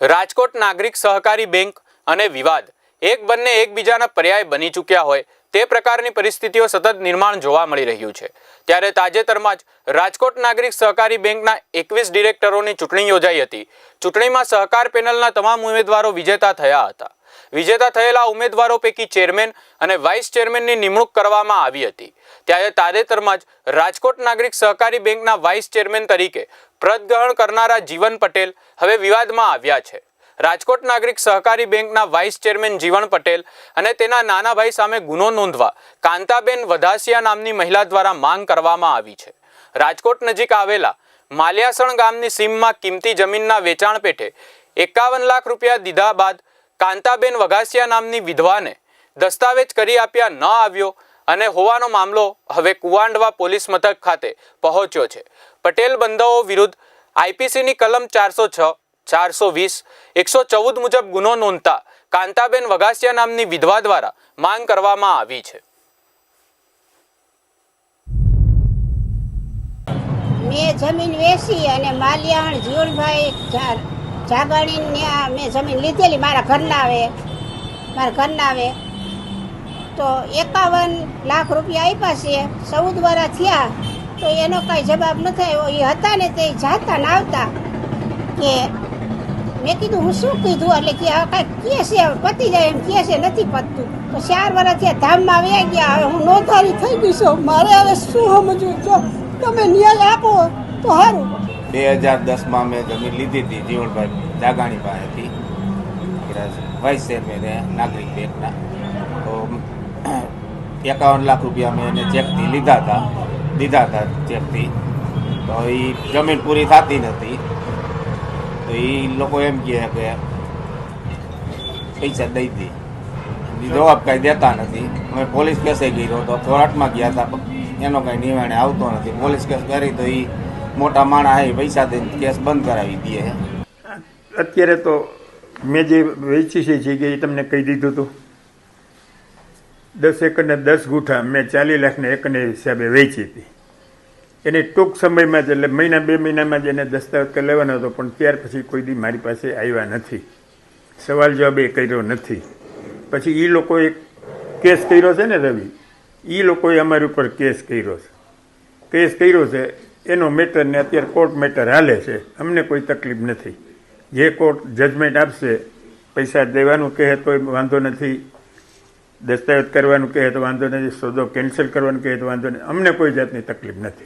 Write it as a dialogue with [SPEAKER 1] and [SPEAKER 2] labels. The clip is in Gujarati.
[SPEAKER 1] રાજકોટ નાગરિક સહકારી બેંક અને વિવાદ. એક બંને એકબીજાના પર્યાય બની ચૂક્યા હોય તે પ્રકારની પરિસ્થિતિઓ સતત નિર્માણ જોવા મળી રહ્યું છે. ત્યારે તાજેતરમાં જ રાજકોટ નાગરિક સહકારી બેંકના એકવીસ ડિરેક્ટરોની ચૂંટણી યોજાઈ હતી. ચૂંટણીમાં સહકાર પેનલના તમામ ઉમેદવારો વિજેતા થયા હતા. વિજેતા થયેલા ઉમેદવારો પૈકી ચેરમેન અને વાઇસ ચેરમેનની નિમણૂક કરવામાં આવી હતી. ત્યારે તાજેતરમાં જ રાજકોટ નાગરિક સહકારી બેંકના વાઇસ ચેરમેન તરીકે પદગ્રહણ કરનારા જીવન પટેલ હવે વિવાદમાં આવ્યા છે. રાજકોટ નાગરિક સહકારી બેંકના વાઇસ ચેરમેન જીવન પટેલ અને તેના નાના ભાઈ સામે ગુનો નોંધવા કાંતાબેન વધાસિયા નામની મહિલા દ્વારા માંગ કરવામાં આવી છે. રાજકોટ નજીક આવેલા માલિયાસણ ગામની સીમમાં કિંમતી જમીનના વેચાણ પેટે એકાવન લાખ રૂપિયા દીધા બાદ કાંતાબેન વઘાસિયા નામની વિધવાને દસ્તાવેજ કરી આપ્યા ન આવ્યો અને હોવાનો મામલો હવે કુવાંડવા પોલીસ મથક ખાતે પહોંચ્યો છે. પટેલ બંધાઓ વિરુદ્ધ આઈપીસીની કલમ ચારસો છ, ચારસો વીસ, એકસો ચૌદ મુજબ ગુનો નોંધતા કાંતાબેન વઘાસિયા નામની વિધવા દ્વારા માંગ કરવામાં આવી છે.
[SPEAKER 2] મેં જમીન વેચી અને માલિયાણ જીવણભાઈ જાગાણીને મેં જમીન લીધેલી મારા ઘરના આવે મારા ઘરના આવે તો એકાવન લાખ રૂપિયા આપ્યા છે, ચૌદ વર્ષ થયા, તો એનો કાંઈ જવાબ ન થયો. એ હતા ને તે જાતા ને આવતા કે મેં કીધું, હું શું કીધું? એટલે કે કાંઈ કે છે પતી જાય એમ કે છે, નથી પતતું. તો ચાર વર્ષ થયા, ધામમાં વ્યા ગયા, હવે હું નોંધારી થઈ ગઈ છું. મારે હવે શું સમજવું? જો તમે ન્યાય આપો તો સારું.
[SPEAKER 3] બે હજાર દસમાં મેં જમીન લીધી હતી, જીવણભાઈ જાગાણી પાસેથી. આપણા વાઇસ ચેરમેને નાગરિક બેંકના. તો એકાવન લાખ રૂપિયા મેં એને ચેકથી લીધા હતા, દીધા હતા ચેકથી તો એ જમીન પૂરી થતી નથી. તો એ લોકો એમ કહે કે પૈસા દઈ દે. ઈ જવાબ કાંઈ દેતા નથી. અમે પોલીસ કેસે ગયો તો કોર્ટમાં ગયા હતા, પણ એનો કાંઈ નિર્ણય આવતો નથી. પોલીસ કેસ કરી તો એ મોટા માણસ એ પૈસા દઈને કેસ બંધ કરાવી દે
[SPEAKER 4] અત્યારે તો મેં જે વેચી છે જગ્યાએ તમને કહી દીધું હતું. દસ એકરને દસ ગુઠા મેં ચાલીસ લાખને એકને હિસાબે વેચી હતી. એને ટૂંક સમયમાં જ, એટલે મહિના, બે મહિનામાં જ એને દસ્તાવેજ લેવાનો હતો, પણ ત્યાર પછી કોઈ દી મારી પાસે આવ્યા નથી. સવાલ જવાબ એ કર્યો નથી. પછી એ લોકોએ કેસ કર્યો છે ને રવિ એ લોકોએ અમારી ઉપર કેસ કર્યો છે. કેસ કર્યો છે એનો મેટર ને અત્યારે કોર્ટ મેટર હાલે છે. અમને કોઈ તકલીફ નથી. જે કોર્ટ જજમેન્ટ આપશે, પૈસા દેવાનું કહે તો વાંધો નથી. દસ્તાવેજ કરવાનું કહે તો વાંધો નથી. સોદો કેન્સલ કરવાનું કહે તો વાંધો નથી. અમને કોઈ જાતની તકલીફ નથી.